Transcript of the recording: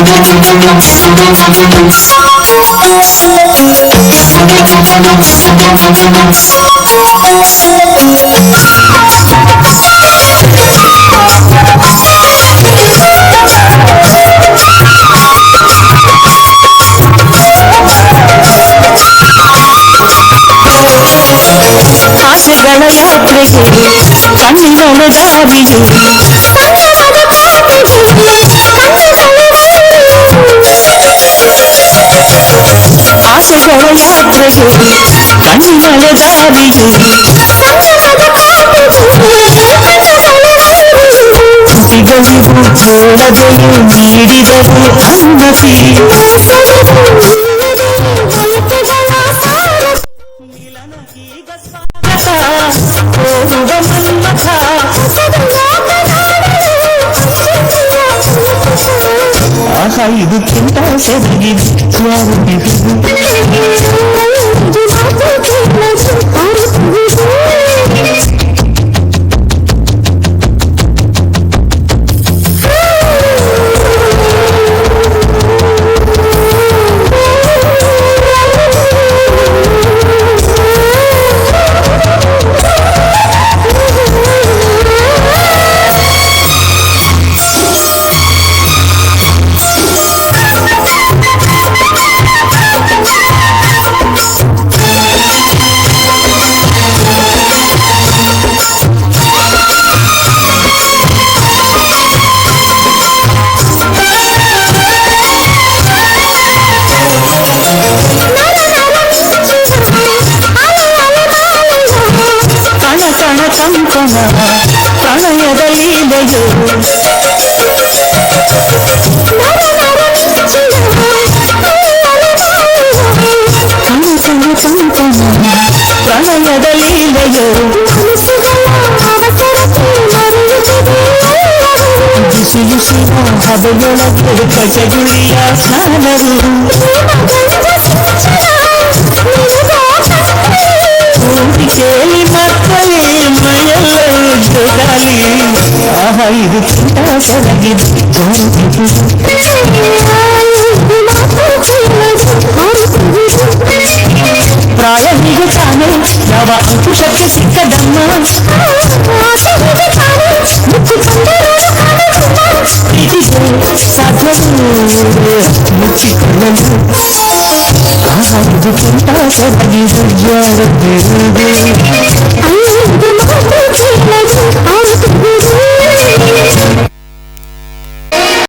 गणतंत्र की कन्नड़ धारी ఆశ కొనసాగదు మన్మల దారిని సిగందు కోడదలు నీడిదలు అందుతి ఐదు కింద సొరిగి స్వామి ಕಂಪನ ಪ್ರಣಯದ ಲೀಲೆಯು ಕಣ ಕಣ ಕಂಪನ ಪ್ರಣಯದ ಲೀಲೆಯು ಬಿಸಿ ಬಿಸಿನ ಹಬೆಯೊಳಗೆ ಕಟಗುಳಿಯ ಸ್ನಾನವು ತುಂಟ ಸರಗಿದೆ ಜಾರುತ್ತಿದೆ ಪ್ರಾಯ ಹೀಗೆ ತಾನೆ ಯಾವ ಅಂಕುಶಕ್ಕೆ ಸಿಕ್ಕದಮ್ಮ ಇದಿಗೆ ಸಾಧ್ಯವೇ ಮುಚ್ಚಿಕೊಳ್ಳಲು ಆಹಾ ಇದು ತುಂಟ